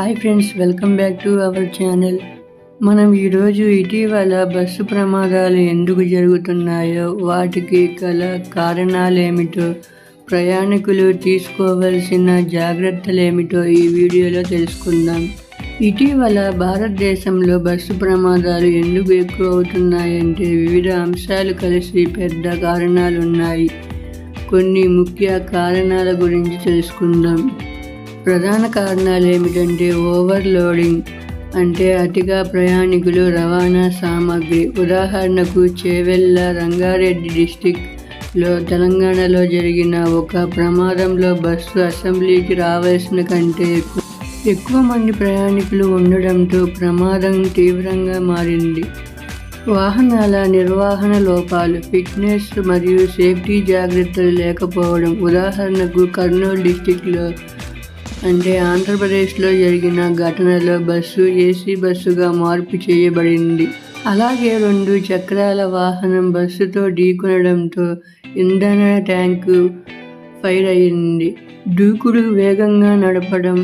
Hi friends welcome back to our channel మనం ఈరోజు ఇటీవల బస్సు ప్రమాదాలు ఎందుకు జరుగుతున్నాయో వాటికి గల కారణాలేమిటో ప్రయాణికులు తీసుకోవలసిన జాగ్రత్తలేమిటో ఈ వీడియోలో తెలుసుకుందాం. ఇటీవల భారతదేశంలో బస్సు ప్రమాదాలు ఎందుకు ఎక్కువ అవుతున్నాయంటే వివిధ అంశాలు కలిసి పెద్ద కారణాలు ఉన్నాయి కొన్ని ముఖ్య కారణాల గురించి తెలుసుకుందాం. ప్రధాన కారణాలు ఏమిటంటే ఓవర్లోడింగ్ అంటే అతిగా ప్రయాణికులు రవాణా సామాగ్రి. ఉదాహరణకు చేవెళ్ళ రంగారెడ్డి డిస్టిక్లో తెలంగాణలో జరిగిన ఒక ప్రమాదంలో బస్సు అసెంబ్లీకి రావాల్సిన కంటే ఎక్కువ ఎక్కువ మంది ప్రయాణికులు ఉండడంతో ప్రమాదం తీవ్రంగా మారింది. వాహనాల నిర్వహణ లోపాలు ఫిట్నెస్ మరియు సేఫ్టీ జాగ్రత్తలు లేకపోవడం. ఉదాహరణకు కర్నూలు డిస్టిక్లో అంటే ఆంధ్రప్రదేశ్లో జరిగిన ఘటనలో బస్సు ఏసీ బస్సుగా మార్పు చేయబడింది. అలాగే రెండు చక్రాల వాహనం బస్సుతో ఢీకొనడంతో ఇంధన ట్యాంకు ఫైర్ అయింది దూకుడు వేగంగా నడపడం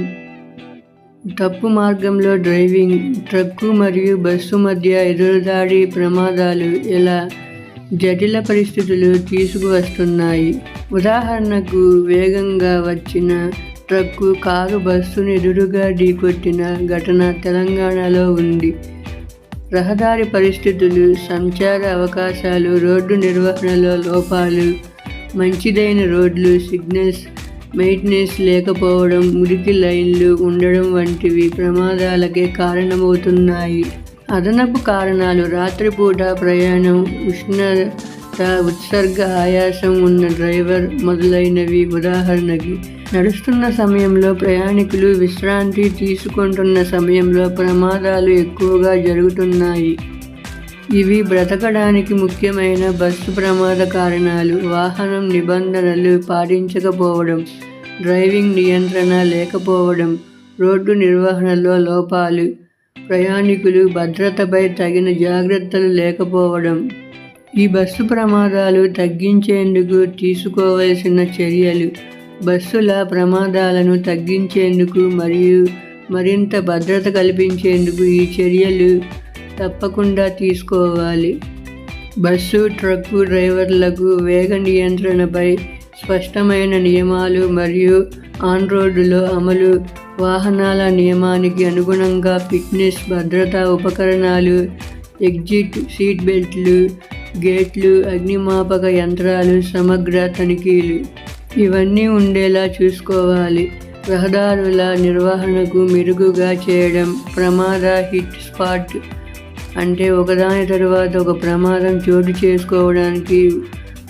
తప్పు మార్గంలో డ్రైవింగ్ ట్రక్కు మరియు బస్సు మధ్య ఎదురుదాడి ప్రమాదాలు ఇలా జటిల పరిస్థితులు తీసుకువస్తున్నాయి. ఉదాహరణకు వేగంగా వచ్చిన ట్రక్కు కారు బస్సును ఎదురుగా ఢీకొట్టిన ఘటన తెలంగాణలో ఉంది. రహదారి పరిస్థితులు సంచార అవకాశాలు రోడ్డు నిర్వహణలో లోపాలు మంచిదైన రోడ్లు సిగ్నల్స్ మెయింటెనెన్స్ లేకపోవడం మురికి లైన్లు ఉండడం వంటివి ప్రమాదాలకే కారణమవుతున్నాయి. అదనపు కారణాలు రాత్రిపూట ప్రయాణం ఉష్ణ ఉష్ణత ఉత్సర్గ ఆయాసం ఉన్న డ్రైవర్ మొదలైనవి ఉదాహరణకి. నడుస్తున్న సమయంలో ప్రయాణికులు విశ్రాంతి తీసుకుంటున్న సమయంలో ప్రమాదాలు ఎక్కువగా జరుగుతున్నాయి. ఇవి బ్రతకడానికి ముఖ్యమైన బస్సు ప్రమాద కారణాలు వాహనం నిబంధనలు పాటించకపోవడం డ్రైవింగ్ నియంత్రణ లేకపోవడం రోడ్డు నిర్వహణలో లోపాలు ప్రయాణికులు భద్రతపై తగిన జాగ్రత్తలు లేకపోవడం. ఈ బస్సు ప్రమాదాలు తగ్గించేందుకు తీసుకోవలసిన చర్యలు బస్సుల ప్రమాదాలను తగ్గించేందుకు మరియు మరింత భద్రత కల్పించేందుకు ఈ చర్యలు తప్పకుండా తీసుకోవాలి. బస్సు ట్రక్కు డ్రైవర్లకు వేగ నియంత్రణపై స్పష్టమైన నియమాలు మరియు ఆన్ రోడ్డులో అమలు వాహనాల నియమానికి అనుగుణంగా ఫిట్నెస్ భద్రతా ఉపకరణాలు ఎగ్జిట్ సీట్ బెల్ట్లు గేట్లు అగ్నిమాపక యంత్రాలు సమగ్ర తనిఖీలు. ఇవన్నీ ఉండేలా చూసుకోవాలి. రహదారుల నిర్వహణకు మెరుగుగా చేయడం ప్రమాద హిట్ స్పాట్. అంటే ఒకదాని తరువాత ఒక ప్రమాదం చోటు చేసుకోవడానికి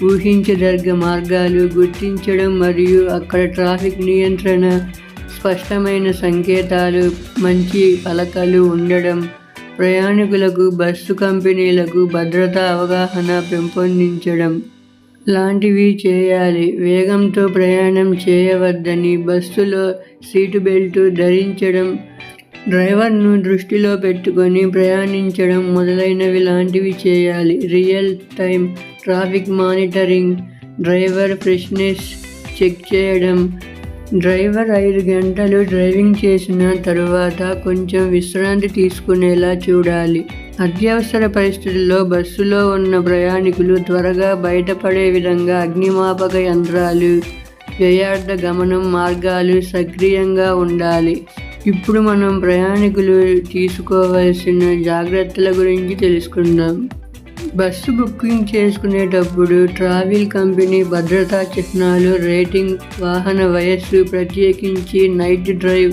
ఊహించదగ్గ మార్గాలు గుర్తించడం మరియు అక్కడ ట్రాఫిక్ నియంత్రణ స్పష్టమైన సంకేతాలు మంచి పలకలు ఉండడం ప్రయాణికులకు బస్సు కంపెనీలకు భద్రతా అవగాహన పెంపొందించడం. లాంటివి చేయాలి. వేగంతో ప్రయాణం చేయవద్దని బస్సులో సీటు బెల్ట్ ధరించడం డ్రైవర్ను దృష్టిలో పెట్టుకొని ప్రయాణించడం మొదలైనవి లాంటివి చేయాలి. Real time traffic monitoring driver freshness check చేయడం డ్రైవర్ ఐదు గంటలు డ్రైవింగ్ చేసిన తరువాత కొంచెం విశ్రాంతి తీసుకునేలా చూడాలి. అత్యవసర పరిస్థితుల్లో బస్సులో ఉన్న ప్రయాణికులు త్వరగా బయటపడే విధంగా అగ్నిమాపక యంత్రాలు వ్యయార్థ గమనం మార్గాలు సక్రియంగా ఉండాలి. ఇప్పుడు మనం ప్రయాణికులు తీసుకోవాల్సిన జాగ్రత్తల గురించి తెలుసుకుందాం. బస్సు బుకింగ్ చేసుకునేటప్పుడు ట్రావెల్ కంపెనీ భద్రతా చిహ్నాలు రేటింగ్ వాహన వయస్సు ప్రత్యేకించి నైట్ డ్రైవ్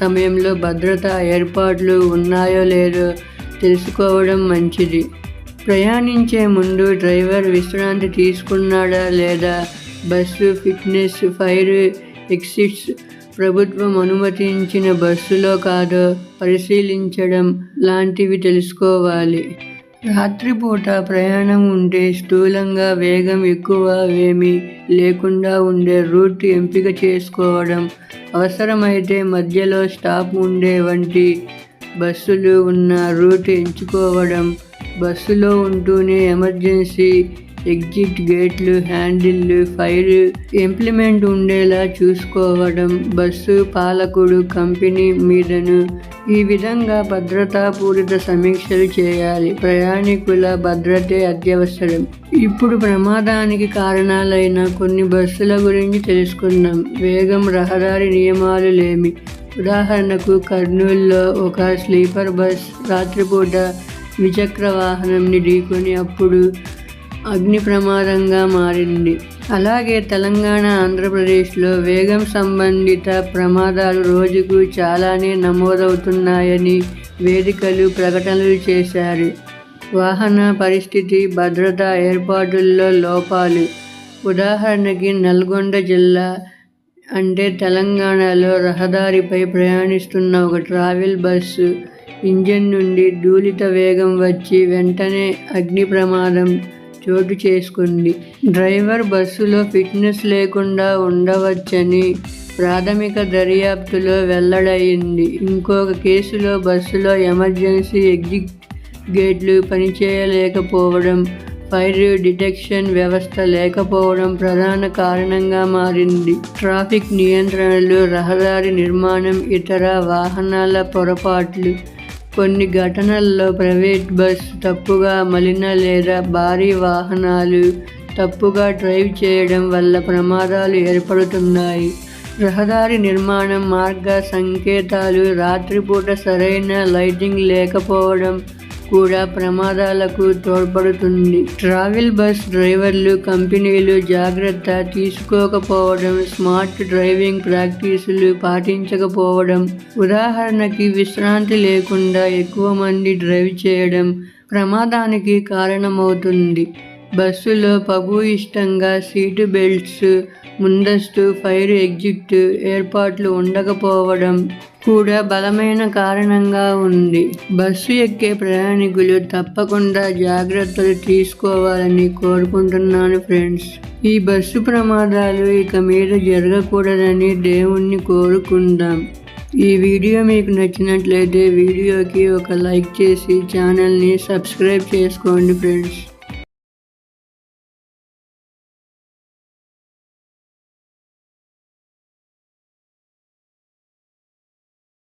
సమయంలో భద్రతా ఏర్పాట్లు ఉన్నాయో లేదో తెలుసుకోవడం మంచిది. ప్రయాణించే ముందు డ్రైవర్ విశ్రాంతి తీసుకున్నాడా లేదా? బస్సు ఫిట్నెస్ ఫైర్ ఎక్సిట్స్ ప్రభుత్వం అనుమతించిన బస్సులో కాదో పరిశీలించడం లాంటివి తెలుసుకోవాలి. రాత్రిపూట ప్రయాణం ఉంటే స్థూలంగా వేగం ఎక్కువ ఏమీ లేకుండా ఉండే రూట్ ఎంపిక చేసుకోవడం అవసరమైతే మధ్యలో స్టాప్ ఉండే వంటి బస్సులు ఉన్న రూట్ ఎంచుకోవడం బస్సులో ఉంటూనే ఎమర్జెన్సీ ఎగ్జిట్ గేట్లు హ్యాండిల్లు ఫైర్ ఇంప్లిమెంట్ ఉండేలా చూసుకోవడం బస్సు పాలకుడు కంపెనీ మీదను ఈ విధంగా భద్రతాపూరిత సమీక్షలు చేయాలి. ప్రయాణికుల భద్రతే అత్యవసరం. ఇప్పుడు ప్రమాదానికి కారణాలైన కొన్ని బస్సుల గురించి తెలుసుకుందాం. వేగం రహదారి నియమాలు లేమి. ఉదాహరణకు కర్నూలులో ఒక స్లీపర్ బస్ రాత్రిపూట ద్విచక్ర వాహనంని ఢీకొని అప్పుడు అగ్ని ప్రమాదంగా మారింది. అలాగే తెలంగాణ ఆంధ్రప్రదేశ్లో వేగం సంబంధిత ప్రమాదాలు రోజుకు చాలానే నమోదవుతున్నాయని వేదికలు ప్రకటనలు చేశారు. వాహన పరిస్థితి భద్రతా ఏర్పాటుల్లో లోపాలు. ఉదాహరణకి నల్గొండ జిల్లా అంటే తెలంగాణలో రహదారిపై ప్రయాణిస్తున్న ఒక ట్రావెల్ బస్సు ఇంజన్ నుండి దూలిత వేగం వచ్చి వెంటనే అగ్ని ప్రమాదం చోటు చేసుకుంది. డ్రైవర్ బస్సులో ఫిట్నెస్ లేకుండా ఉండవచ్చని ప్రాథమిక దర్యాప్తులో వెల్లడయింది. ఇంకొక కేసులో బస్సులో ఎమర్జెన్సీ ఎగ్జిట్ గేట్లు పనిచేయలేకపోవడం ఫైర్ డిటెక్షన్ వ్యవస్థ లేకపోవడం ప్రధాన కారణంగా మారింది. ట్రాఫిక్ నియంత్రణలు రహదారి నిర్మాణం ఇతర వాహనాల పొరపాట్లు కొన్ని ఘటనల్లో ప్రైవేట్ బస్ తప్పుగా మలిన లేదా భారీ వాహనాలు తప్పుగా డ్రైవ్ చేయడం వల్ల ప్రమాదాలు ఏర్పడుతున్నాయి. రహదారి నిర్మాణం మార్గ సంకేతాలు రాత్రిపూట సరైన లైటింగ్ లేకపోవడం కూడా ప్రమాదాలకు తోడ్పడుతుంది. ట్రావెల్ బస్ డ్రైవర్లు కంపెనీలు జాగ్రత్త తీసుకోకపోవడం స్మార్ట్ డ్రైవింగ్ ప్రాక్టీసులు పాటించకపోవడం ఉదాహరణకి విశ్రాంతి లేకుండా ఎక్కువ మంది డ్రైవ్ చేయడం ప్రమాదానికి కారణమవుతుంది. బస్సులో పగు ఇష్టంగా సీటు బెల్ట్స్ ముందస్తు ఫైర్ ఎగ్జిట్ ఏర్పాట్లు ఉండకపోవడం కూడా బలమైన కారణంగా ఉంది. బస్సు ఎక్కే ప్రయాణికులు తప్పకుండా జాగ్రత్తలు తీసుకోవాలని కోరుకుంటున్నాను ఫ్రెండ్స్. ఈ బస్సు ప్రమాదాలు ఇక మీద జరగకూడదని దేవుణ్ణి కోరుకుందాం. ఈ వీడియో మీకు నచ్చినట్లయితే వీడియోకి ఒక లైక్ చేసి ఛానల్ని సబ్స్క్రైబ్ చేసుకోండి ఫ్రెండ్స్.